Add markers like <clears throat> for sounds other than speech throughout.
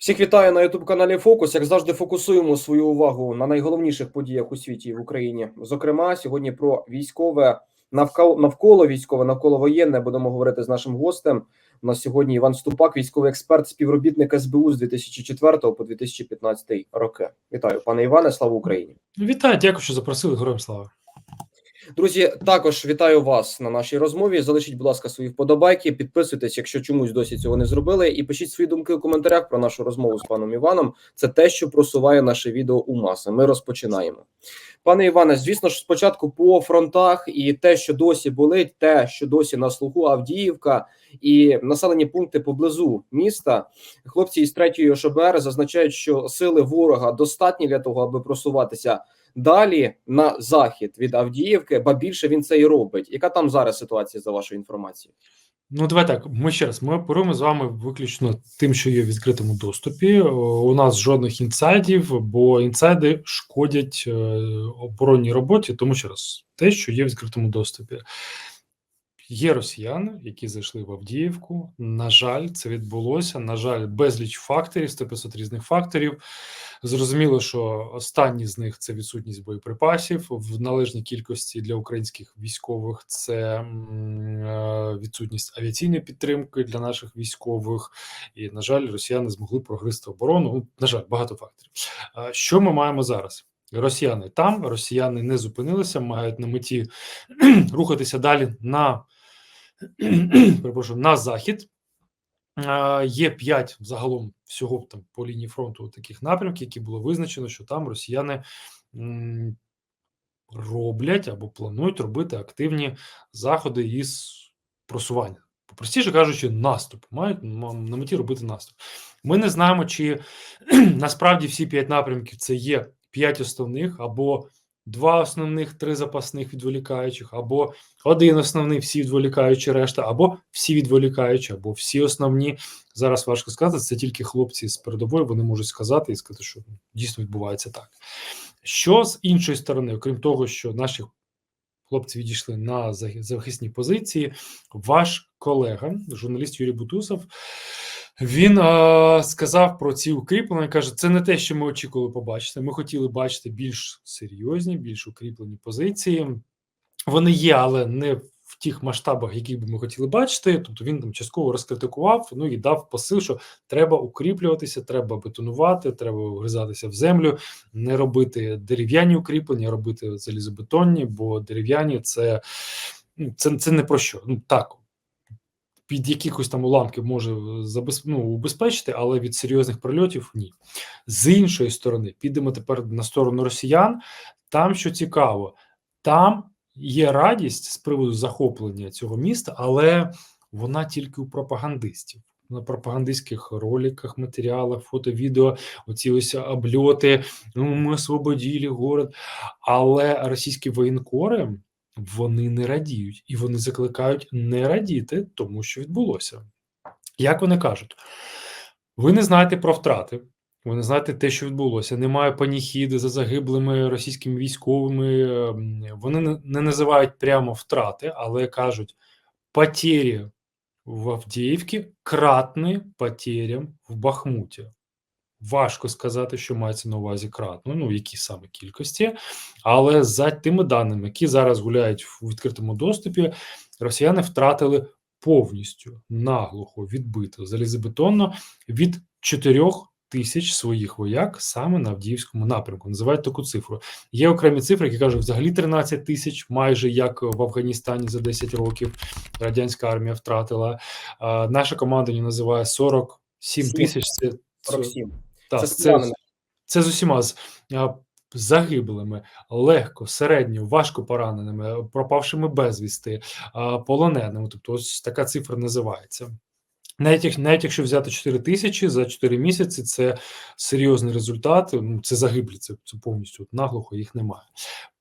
Всіх вітаю на youtube каналі Фокус. Як завжди, фокусуємо свою увагу на найголовніших подіях у світі і в Україні. Зокрема, сьогодні про військове навколо навколо військове, навколо воєнне будемо говорити з нашим гостем. У нас сьогодні Іван Ступак, військовий експерт, співробітник СБУ з 2004 по 2015 роки. Вітаю, пане Іване. Слава Україні! Вітаю, дякую, що запросили. Героям слава. Друзі, також вітаю вас на нашій розмові. Залишіть, будь ласка, свої вподобайки, підписуйтесь, якщо чомусь досі цього не зробили, і пишіть свої думки у коментарях про нашу розмову з паном Іваном. Це те, що просуває наше відео у маси. Ми розпочинаємо. Пане Іване, звісно ж, спочатку по фронтах і те, що досі болить, те, що досі на слуху Авдіївка і населені пункти поблизу міста. Хлопці із 3-ї ОШБР зазначають, що сили ворога достатні для того, аби просуватися далі на захід від Авдіївки, ба більше він це і робить. Яка там зараз ситуація за вашою інформацією? Ну, давай так. Ми ще раз ми оперуємо з вами виключно тим, що є в відкритому доступі. У нас жодних інсайдів, бо інсайди шкодять е, оборонній роботі, тому ще раз те, що є в відкритому доступі. Є росіяни, які зайшли в Авдіївку. На жаль, це відбулося. На жаль, безліч факторів, 100-500 різних факторів. Зрозуміло, що останні з них це відсутність боєприпасів в належній кількості для українських військових. Це відсутність авіаційної підтримки для наших військових, і на жаль, росіяни змогли прогризти оборону. Ну, на жаль, багато факторів. Що ми маємо зараз? Росіяни там, росіяни не зупинилися, мають на меті <clears throat> рухатися далі на <clears throat> перепрошую, на захід. Є п'ять загалом всього там по лінії фронту таких напрямків, які було визначено, що там росіяни роблять або планують робити активні заходи із просування. Простіше кажучи, наступ мають на меті робити наступ. Ми не знаємо, чи <clears throat> насправді всі п'ять напрямків це є п'ять основних або два основних, три запасних відволікаючих, або один основний, всі відволікаючі решта, або всі відволікаючі, або всі основні. Зараз важко сказати, це тільки хлопці з передової вони можуть сказати і сказати, що дійсно відбувається так. Що з іншої сторони, окрім того, що наші хлопці відійшли на захисні позиції, ваш колега, журналіст Юрій Бутусов. Він е, сказав про ці укріплення. Каже, це не те, що ми очікували побачити. Ми хотіли бачити більш серйозні, більш укріплені позиції. Вони є, але не в тих масштабах, які би ми хотіли бачити. Тобто він там частково розкритикував. Ну і дав посил, що треба укріплюватися, треба бетонувати, треба вгризатися в землю, не робити дерев'яні укріплення, робити залізобетонні, бо дерев'яні це, ну, це, це не про що. Ну так під якихось там уламків може ну, убезпечити, але від серйозних прильотів ні. З іншої сторони, підемо тепер на сторону росіян. Там що цікаво, там є радість з приводу захоплення цього міста, але вона тільки у пропагандистів. На пропагандистських роликах, матеріалах, фото, відео, оці ось обльоти, ну, ми освободили город. Але російські воєнкори вони не радіють і вони закликають не радіти тому, що відбулося. Як вони кажуть, ви не знаєте про втрати, ви не знаєте те, що відбулося. Немає паніхіди за загиблими російськими військовими. Ем, вони не називають прямо втрати, але кажуть потері в Авдіївці кратні потерям в Бахмуті. Важко сказати, що мається на увазі кратно, ну які саме кількості, але за тими даними, які зараз гуляють в відкритому доступі, росіяни втратили повністю наглухо відбито залізобетонно від 4 тисяч своїх вояк саме на Авдіївському напрямку. Називають таку цифру. Є окремі цифри, які кажуть, взагалі 13 тисяч, майже як в Афганістані за 10 років радянська армія втратила. А, Наша команда називає 47 тисяч. Це 47. Так, це, це, це з усіма з загиблими, легко, середньо, важко пораненими, пропавшими безвісти, полоненими. Тобто, ось така цифра називається. Навіть навіть якщо взяти 4 тисячі за 4 місяці, це серйозний результат. Ну це загиблі, це це повністю наглухо їх немає.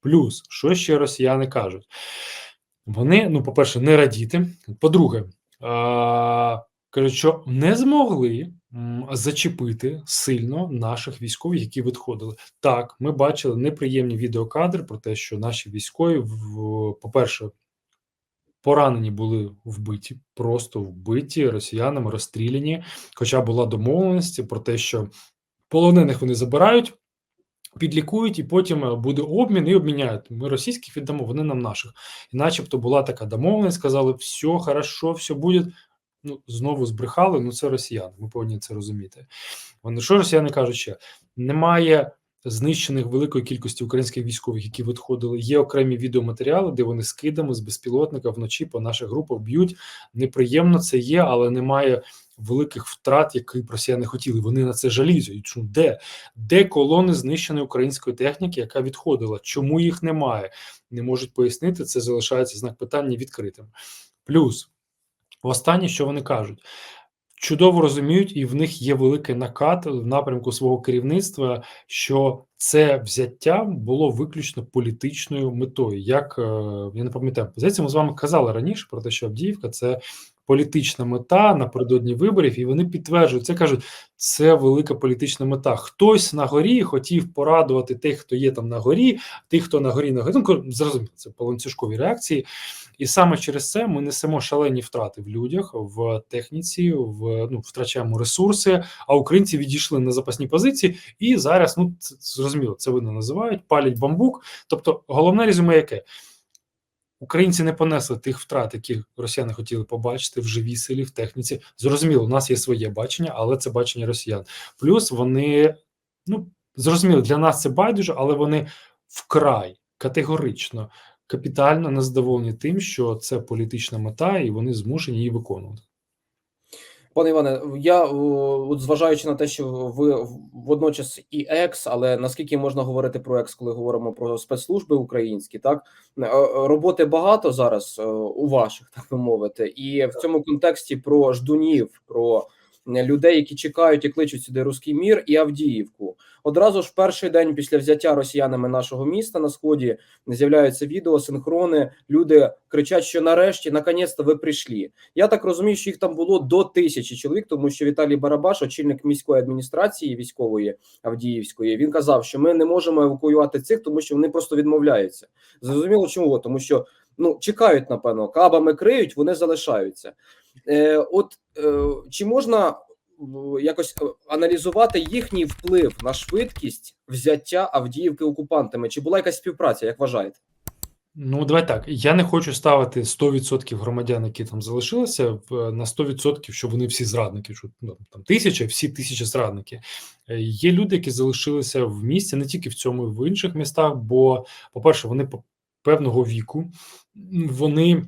Плюс, що ще росіяни кажуть? Вони, ну, по-перше, не радіти. По-друге, кажуть, що не змогли зачепити сильно наших військових, які відходили. Так, ми бачили неприємні відеокадри про те, що наші військові, по перше, Поранені були вбиті, просто вбиті росіянами, розстріляні. Хоча була домовленість про те, що полонених вони забирають, підлікують, і потім е, буде обмін і обміняють. Ми російських віддамо, вони нам наших. І начебто була така домовленість, сказали, все хорошо, все буде. Ну, знову збрехали. Ну, це росіяни. Ми повинні це розуміти. Вони що росіяни кажуть ще? Немає знищених великої кількості українських військових, які відходили. Є окремі відеоматеріали, де вони з кидами з безпілотника вночі по наших групах б'ють. Неприємно це є, але немає великих втрат, які росіяни хотіли. Вони на це. Чому де? Де колони знищеної української техніки, яка відходила? Чому їх немає? Не можуть пояснити. Це залишається знак питання відкритим. Плюс останнє, що вони кажуть. Чудово розуміють, і в них є великий накат в напрямку свого керівництва, що це взяття було виключно політичною метою. Як е, я не пам'ятаю, здається, ми з вами казали раніше про те, що Авдіївка це політична мета напередодні виборів, і вони підтверджують це. кажуть, це велика політична мета. Хтось на горі хотів порадувати тих, хто є там на горі, тих, хто на горі на горі. Ну, зрозуміло, це по ланцюжковій реакції. І саме через це ми несемо шалені втрати в людях, в техніці, в ну втрачаємо ресурси. А українці відійшли на запасні позиції, і зараз ну це зрозуміло, це вони називають палять бамбук. Тобто, головне резюме, яке українці не понесли тих втрат, які росіяни хотіли побачити в живій силі, в техніці. Зрозуміло, у нас є своє бачення, але це бачення росіян. Плюс вони ну зрозуміло, для нас це байдуже, але вони вкрай категорично капітально незадоволені тим, що це політична мета, і вони змушені її виконувати. Пане Іване, я от зважаючи на те, що ви водночас і екс, але наскільки можна говорити про екс, коли говоримо про спецслужби українські, так? Е, роботи багато зараз е, у ваших, так би мовити, і в цьому контексті про ждунів, про людей, які чекають і кличуть сюди руський мір і Авдіївку. Одразу ж перший день після взяття росіянами нашого міста на сході з'являються відео, синхрони. Люди кричать, що нарешті, наконець-то ви прийшли. Я так розумію, що їх там було до тисячі чоловік, тому що Віталій Барабаш, очільник міської адміністрації військової Авдіївської, він казав, що ми не можемо евакуювати цих, тому що вони просто відмовляються. Зрозуміло, чому тому, що ну чекають, напевно, кабами криють, вони залишаються. Е, От чи можна якось е, аналізувати їхній вплив на швидкість взяття Авдіївки окупантами? Чи була якась співпраця, як вважаєте? Ну, давай так. Я не хочу ставити 100% громадян, які там залишилися, на 100%, що вони всі зрадники. Що ну, там тисяча, всі тисячі зрадники. Е, є люди, які залишилися в місті, не тільки в цьому, і в інших містах. Бо, по-перше, вони певного віку, вони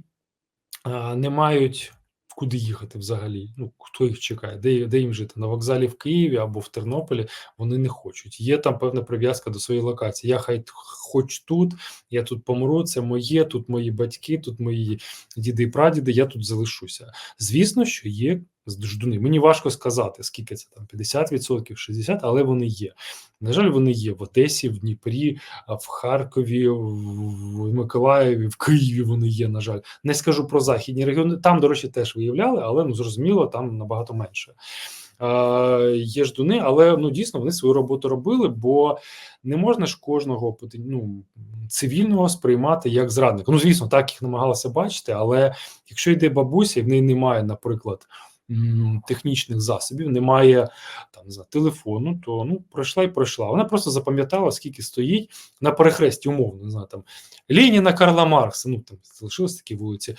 не мають куди їхати взагалі. Ну хто їх чекає, де де їм жити на вокзалі в Києві або в Тернополі. Вони не хочуть. Є там певна прив'язка до своєї локації. Я хай хоч тут, я тут помру. Це моє, тут мої батьки, тут мої діди і прадіди. Я тут залишуся. Звісно, що є ждуни. Мені важко сказати, скільки це там 50%, 60%, але вони є. На жаль, вони є в Одесі, в Дніпрі, в Харкові, в Миколаєві, в Києві. Вони є. На жаль, не скажу про західні регіони. Там, до речі, теж виявляли, але ну зрозуміло, там набагато менше. Є ждуни, але ну дійсно вони свою роботу робили, бо не можна ж кожного ну, цивільного сприймати як зрадника. Ну, звісно, так їх намагалися бачити, але якщо йде бабуся, і в неї немає, наприклад технічних засобів, немає там за телефону, то ну пройшла і пройшла. Вона просто запам'ятала, скільки стоїть на перехресті, умовно не знаю, там Леніна Карла Маркса. Ну там залишились такі вулиці.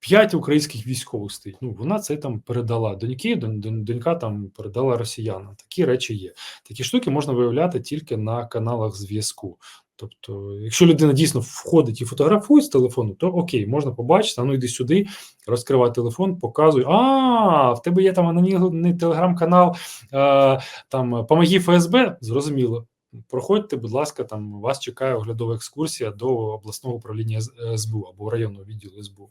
П'ять українських військових стоїть. Ну вона це там передала доньки. донька там передала росіянам. Такі речі є. Такі штуки можна виявляти тільки на каналах зв'язку. Тобто, якщо людина дійсно входить і фотографує з телефону, то окей, можна побачити, а ну йди сюди, розкривай телефон, показуй. А, в тебе є там анонімний телеграм-канал, е, там Помоги ФСБ, зрозуміло. Проходьте, будь ласка, там вас чекає оглядова екскурсія до обласного управління СБУ або районного відділу СБУ.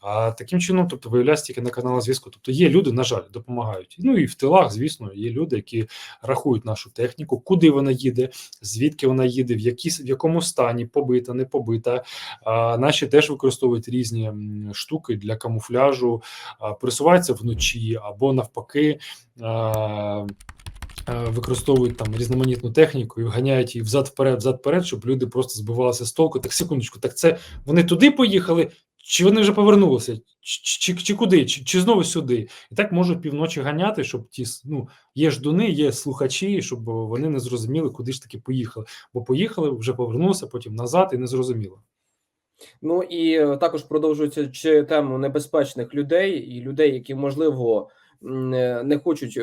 А таким чином, тобто, виявляється тільки на каналах зв'язку. Тобто є люди, на жаль, допомагають. Ну і в тилах, звісно, є люди, які рахують нашу техніку, куди вона їде, звідки вона їде, в які в якому стані побита, не побита. А, Наші теж використовують різні штуки для камуфляжу, а, пересуваються вночі або навпаки. А, Використовують там різноманітну техніку і вганяють її взад вперед, взад вперед, щоб люди просто збивалися з толку. Так секундочку, так це вони туди поїхали чи вони вже повернулися, чи, чи, чи куди, чи, чи знову сюди. І так можуть півночі ганяти, щоб ті ну, є ждуни, є слухачі, щоб вони не зрозуміли, куди ж таки поїхали. Бо поїхали, вже повернулися, потім назад, і не зрозуміло. Ну і е, також продовжується тему небезпечних людей і людей, які можливо е, не хочуть е,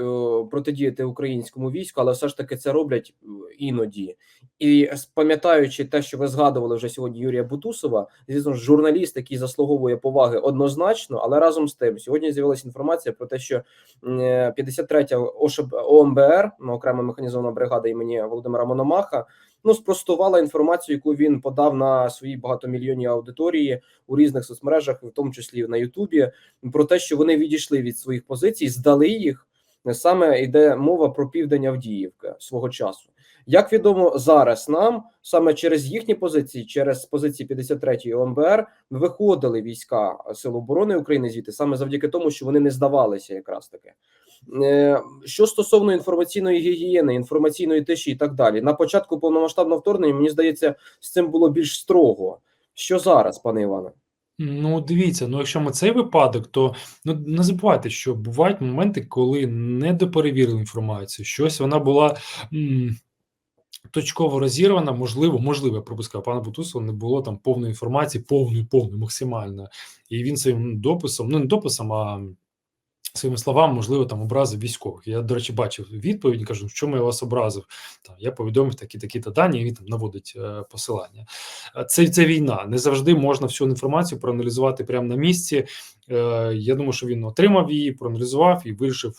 протидіяти українському війську, але все ж таки це роблять е, іноді. І пам'ятаючи те, що ви згадували вже сьогодні Юрія Бутусова, звісно журналіст, який заслуговує поваги однозначно, але разом з тим, сьогодні з'явилася інформація про те, що м, е, 53-я ОШБ ОМБР, ну, окрема механізована бригада імені Володимира Мономаха, ну спростувала інформацію, яку він подав на своїй багатомільйонній аудиторії у різних соцмережах, в тому числі на Ютубі, про те, що вони відійшли від своїх позицій, здали їх. Саме йде мова про південь Авдіївки свого часу. Як відомо зараз нам саме через їхні позиції, через позиції 53-ї ОМБР, виходили війська Сил оборони України звідти саме завдяки тому, що вони не здавалися, якраз таки. Е, Що стосовно інформаційної гігієни, інформаційної тиші і так далі, на початку повномасштабного вторгнення мені здається, з цим було більш строго. Що зараз, пане Іване? Ну, дивіться, ну якщо ми цей випадок, то ну не забувайте, що бувають моменти, коли не доперевірили інформацію, щось вона була м, точково розірвана, можливо, можливо, я пропускав пана Бутусова, не було там повної інформації, повної, повної, максимально. І він своїм дописом, ну не дописом, а своїми словами, можливо, там образив військових. Я, до речі, бачив відповідь, кажу, в чому я вас образив. Там я повідомив такі такі та дані, і він там наводить е, посилання. Е, Це, це війна. Не завжди можна всю інформацію проаналізувати прямо на місці. Е, я думаю, що він отримав її, проаналізував і вирішив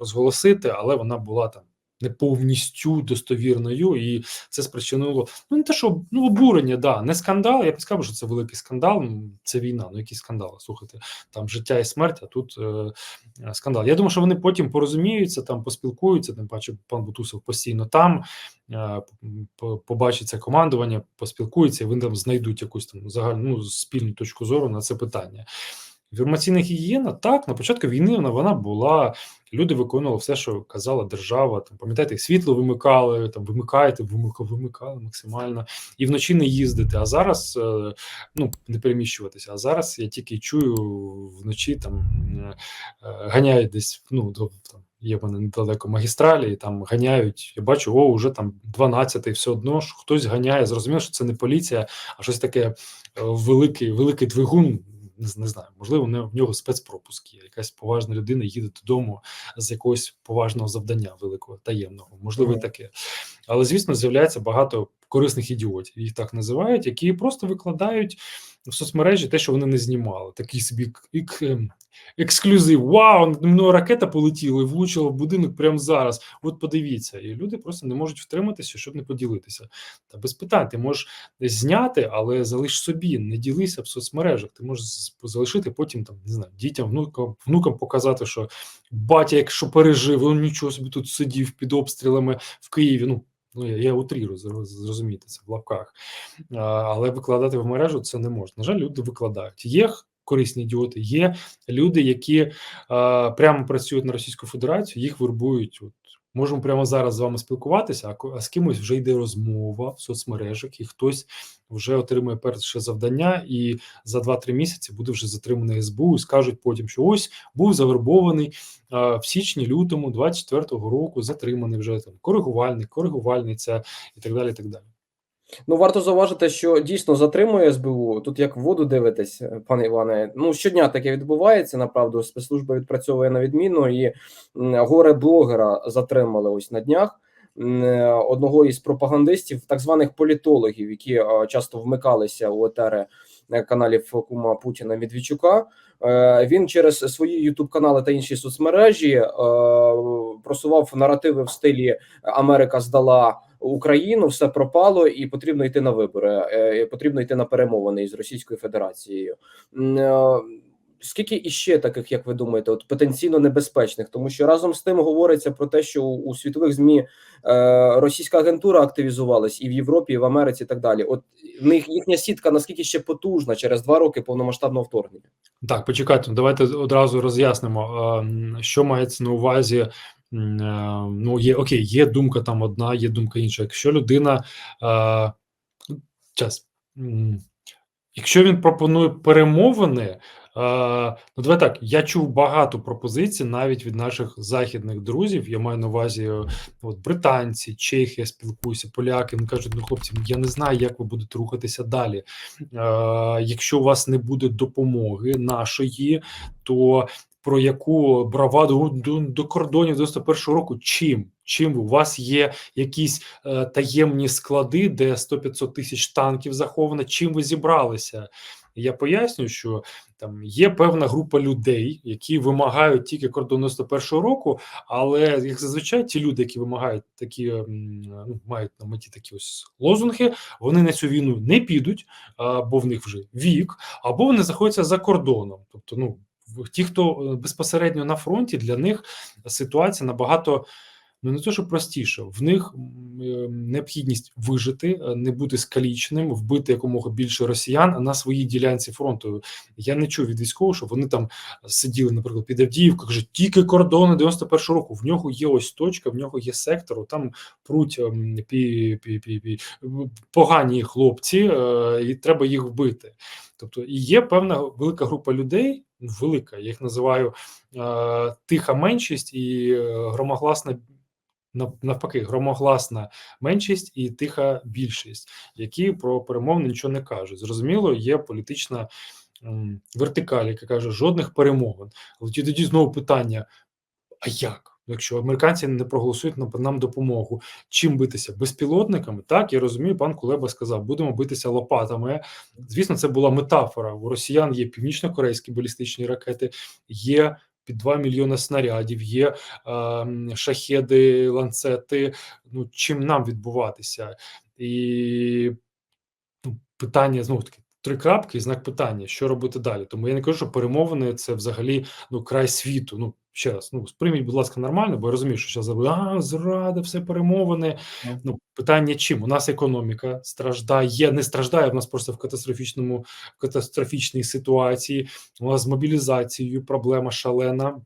розголосити, але вона була там. Не повністю достовірною, і це спричинило ну не те, що ну обурення, да, не скандал. Я б не сказав, що це великий скандал. Це війна. Ну який скандал? Слухайте, там життя і смерть, а тут е, е, скандал. Я думаю, що вони потім порозуміються, там поспілкуються. Тим паче, пан Бутусов постійно там е, по- побачиться командування, поспілкуються, і вони там знайдуть якусь там загальну ну, спільну точку зору на це питання. Інформаційна гігієна, так, на початку війни вона, вона була. Люди виконували все, що казала держава. Там пам'ятаєте, світло вимикали, там вимикаєте, вимикали, максимально, і вночі не їздити. А зараз е, ну не переміщуватися. А зараз я тільки чую вночі там е, ганяють десь. Ну там є в мене недалеко магістралі, і там ганяють. Я бачу, о, вже там 12-й, все одно ж хтось ганяє. Зрозуміло, що це не поліція, а щось таке е, великий, великий двигун. Не, не знаю, можливо, не в нього спецпропуск є. Якась поважна людина їде додому з якогось поважного завдання великого, таємного, можливо, і таке. Але звісно, з'являється багато корисних ідіотів, їх так називають, які просто викладають в соцмережі те, що вони не знімали. Такий собі ем, ексклюзив. Вау, мною ракета полетіла і влучила в будинок прямо зараз. От подивіться, і люди просто не можуть втриматися, щоб не поділитися. Та без питань, ти можеш зняти, але залиш собі, не ділися в соцмережах. Ти можеш залишити потім там не знаю, дітям, внукам, внукам показати, що батя, якщо пережив, він нічого собі тут сидів під обстрілами в Києві. Ну ну я, я утрірую, зрозумієте це в лапках. А, але викладати в мережу це не можна. На жаль, люди викладають. Є корисні ідіоти, є люди, які а, прямо працюють на Російську Федерацію, їх вербують. От можемо прямо зараз з вами спілкуватися, а, з кимось вже йде розмова в соцмережах, і хтось вже отримує перше завдання, і за 2-3 місяці буде вже затриманий СБУ. І скажуть потім, що ось був завербований а, в січні, лютому 24-го року, затриманий вже там коригувальник, коригувальниця і так далі. І так далі. Ну, варто зауважити, що дійсно затримує СБУ. Тут як в воду дивитесь, е, пане Іване. Ну щодня таке відбувається. Направду спецслужба відпрацьовує на відміну, і горе блогера затримали ось на днях. е, Одного із пропагандистів, так званих політологів, які е, часто вмикалися у етери каналів кума Путіна Медведчука. Він через свої ютуб канали та інші соцмережі просував наративи в стилі Америка здала Україну, все пропало, і потрібно йти на вибори. е, Потрібно йти на перемовини із Російською Федерацією. Е, Скільки іще таких, як ви думаєте, от потенційно небезпечних, тому що разом з тим говориться про те, що у, у світових змі е, російська агентура активізувалась і в Європі, і в Америці, і так далі. От в них їхня сітка наскільки ще потужна через два роки повномасштабного вторгнення. Так, почекайте, давайте одразу роз'яснимо, ем, що мається на увазі. Е, Ну, є окей, є думка там одна, є думка інша. Якщо людина е, час. Якщо він пропонує перемовини, е, ну давай так. Я чув багато пропозицій навіть від наших західних друзів. Я маю на увазі, от британці, чехи, я спілкуюся, поляки. Вони кажуть: ну хлопці, я не знаю, як ви будете рухатися далі. Е, Якщо у вас не буде допомоги нашої, то про яку браваду до, до кордонів 91-го року, чим? Чим у вас є якісь е, таємні склади, де 100-500 тисяч танків заховано? Чим ви зібралися? Я поясню, що там є певна група людей, які вимагають тільки кордон 91-го року, але як зазвичай ті люди, які вимагають такі, ну мають на меті такі ось лозунги, вони на цю війну не підуть, бо в них вже вік, або вони знаходяться за кордоном. Тобто, ну ті, хто е, безпосередньо на фронті, для них ситуація набагато. Ну, не то, що простіше, в них е, необхідність вижити, е, не бути скалічним, вбити якомога більше росіян на своїй ділянці фронту. Я не чув від військових, що вони там сиділи, наприклад, під Авдіївкою, кажуть, тільки кордони 91-го року. В нього є ось точка, в нього є сектор, там пруть ем, пі, пі, пі, пі, погані хлопці, е, і треба їх вбити. Тобто, і є певна велика група людей, велика, я їх називаю е, тиха меншість і е, громогласна навпаки, громогласна меншість і тиха більшість, які про перемовини нічого не кажуть. Зрозуміло, є політична вертикаль, яка каже, жодних перемовин. Але тоді знову питання: а як? Якщо американці не проголосують на нам допомогу, чим битися? Безпілотниками? Так, я розумію, пан Кулеба сказав, будемо битися лопатами. Звісно, це була метафора. У росіян є північно-корейські балістичні ракети, є під 2 мільйони снарядів, є е, шахеди, ланцети. Ну чим нам відбуватися? І ну, питання знову таки. Три крапки і знак питання, що робити далі. Тому я не кажу, що перемовини це взагалі ну край світу. Ну ще раз, ну сприйміть, будь ласка, нормально, бо я розумію, що зараз а зрада, все перемовини. Мгм. Ну питання чим? У нас економіка страждає, не страждає. У нас просто в катастрофічному в катастрофічній ситуації. У нас з мобілізацією проблема шалена.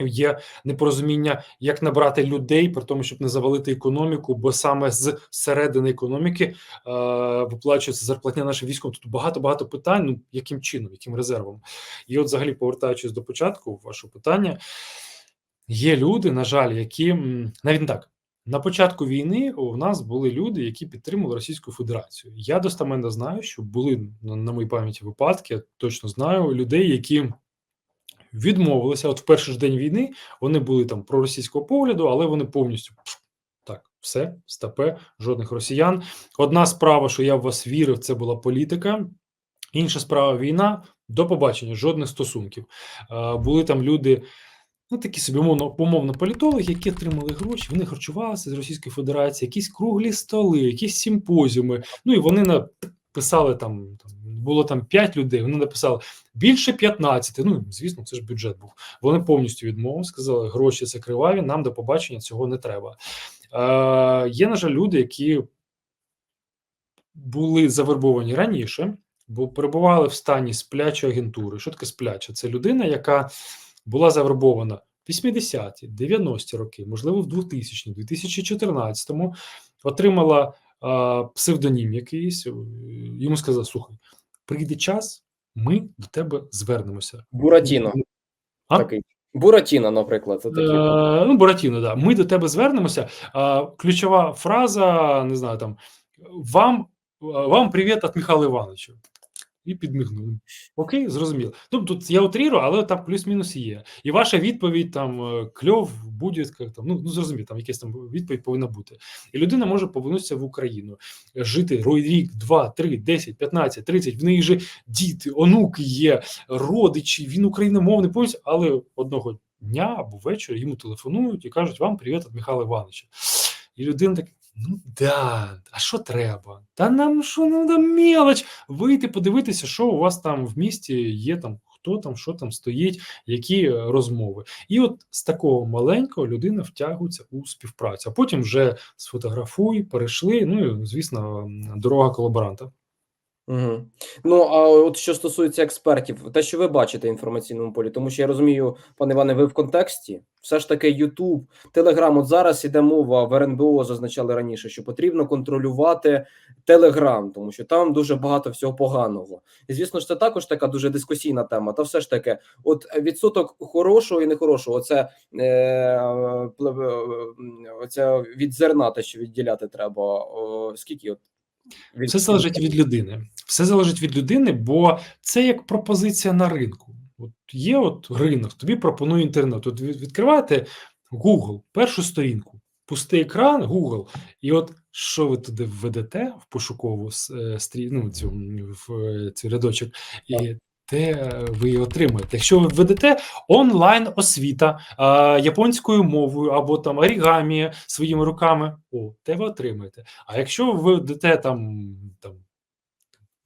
Є непорозуміння, як набрати людей, при тому, щоб не завалити економіку, бо саме з середини економіки е, виплачується зарплатня нашим військовим. Тут багато багато питань. Ну яким чином, яким резервом? І от, взагалі, повертаючись до початку, вашого питання, є люди, на жаль, які навіть не так. На початку війни у нас були люди, які підтримували Російську Федерацію. Я достаменно знаю, що були на моїй пам'яті випадки, я точно знаю людей, які відмовилися. От в перший ж день війни вони були там проросійського погляду, але вони повністю так, все, стапе, жодних росіян. Одна справа, що я в вас вірив, це була політика. Інша справа війна. До побачення, жодних стосунків. Е, були там люди. Ну, такі собі умовно, умовно політологи, які отримали гроші, вони харчувалися з Російської Федерації, якісь круглі столи, якісь симпозіуми. Ну і вони написали там, там було там 5 людей. Вони написали більше 15. Ну звісно, це ж бюджет був. Вони повністю відмовили, сказали, гроші це криваві, нам до побачення цього не треба. Е, Є, на жаль, люди, які були завербовані раніше, бо перебували в стані сплячої агентури. Що таке спляча? Це людина, яка була завербована в 80-ті, 90-ті роки, можливо, в 2000 2014-му, отримала псевдонім якийсь. е, Йому сказав: слухай, прийде час, ми до тебе звернемося. Буратіно. А? Такий. Буратіно, наприклад, це такий. Е, ну, Буратіно, да. Ми до тебе звернемося. Е, ключова фраза, не знаю, там вам, вам привіт від Михайла Івановича. І підмигнув. Окей, зрозуміло. Ну, тут я утрірую, але там плюс-мінус є. І ваша відповідь там е, кльов буде, як там, ну, ну зрозуміло, там якась там відповідь повинна бути. І людина може повернутися в Україну, жити рой- рік, два, три, 10, 15, 30, в неї же діти, онуки є, родичі, він україномовний повністю, але одного дня або вечора йому телефонують і кажуть: вам привіт від Михайла Івановича. І людина так. Ну да, а що треба? Та нам що ну да мелоч, вийти подивитися, що у вас там в місті є там, хто там, що там стоїть, які е, розмови. І от з такого маленького людина втягується у співпрацю. А потім вже сфотографуй, перейшли. Ну і звісно, дорога колаборанта. Угу. Ну а от що стосується експертів, те, що ви бачите в інформаційному полі, тому що я розумію, пане Іване, ви в контексті. Все ж таки, Ютуб, Телеграм. От зараз іде мова в РНБО, зазначали раніше, що потрібно контролювати Телеграм, тому що там дуже багато всього поганого. І звісно ж, це також така дуже дискусійна тема. Та все ж таки, от відсоток хорошого і нехорошого, це е, е, оце від зерна, те, що відділяти треба. О, скільки от Все залежить від людини. Все залежить від людини, бо це як пропозиція на ринку. От є от ринок, тобі пропонує інтернет. От відкриваєте Google, першу сторінку, пустий екран, Google, і от що ви туди введете в пошукову е, стрі, ну, цю, в цю рядочок, і те е, ви і отримаєте. Якщо ви введете онлайн освіта а, японською мовою або там орігамі своїми руками, о, те ви отримаєте. А якщо ви введете там, там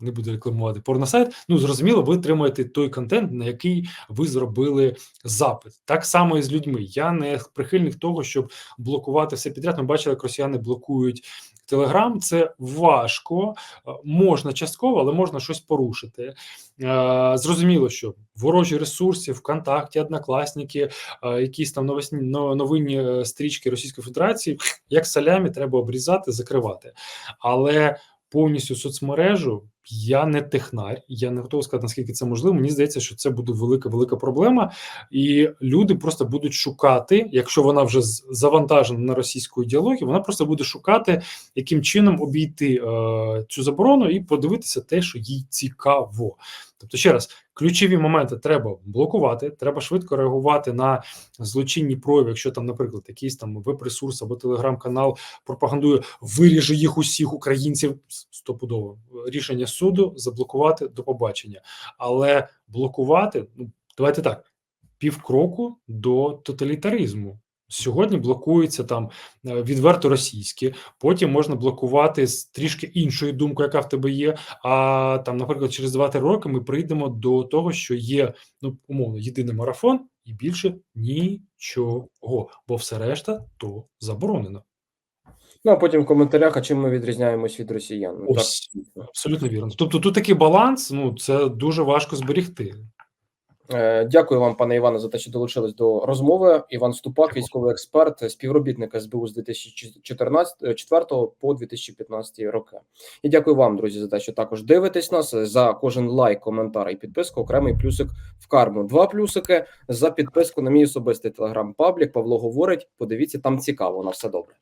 не буду рекламувати порносайт, ну зрозуміло, ви отримаєте той контент, на який ви зробили запит. Так само і з людьми. Я не прихильник того, щоб блокувати все підряд. Ми бачили, як росіяни блокують Телеграм. Це важко, е, можна частково, але можна щось порушити. Е, Зрозуміло, що ворожі ресурси, ВКонтакті, Однокласники, е, якісь там новосні новинні стрічки Російської Федерації, як салямі, треба обрізати, закривати. Але повністю соцмережу я не технар, я не готовий сказати, наскільки це можливо. Мені здається, що це буде велика велика проблема, і люди просто будуть шукати, якщо вона вже завантажена на російську ідеологію, вона просто буде шукати, яким чином обійти е, цю заборону і подивитися те, що їй цікаво. Тобто, ще раз, ключові моменти треба блокувати, треба швидко реагувати на злочинні прояви, якщо там, наприклад, якийсь там веб-ресурс або телеграм-канал пропагандує виріжу їх усіх українців стопудово рішення суду заблокувати до побачення, але блокувати ну давайте так півкроку до тоталітаризму. Сьогодні блокується там е, відверто російське, потім можна блокувати з трішки іншою думкою, яка в тебе є. А там, наприклад, через 2-3 роки ми прийдемо до того, що є ну умовно єдиний марафон, і більше нічого, бо все решта то заборонено. Ну а потім в коментарях, а чим ми відрізняємось від росіян. Ну, так, абсолютно вірно. Тобто, тут такий баланс, ну це дуже важко зберігти. Е, Дякую вам, пане Іване, за те, що долучились до розмови. Іван Ступак, Дякую. військовий експерт, співробітник СБУ з 2014 4 по 2015 роки. І дякую вам, друзі, за те, що також дивитесь нас. За кожен лайк, коментар і підписку. Окремий плюсик в карму. Два плюсики за підписку на мій особистий телеграм-паблік. Павло говорить. Подивіться, там цікаво. На все добре.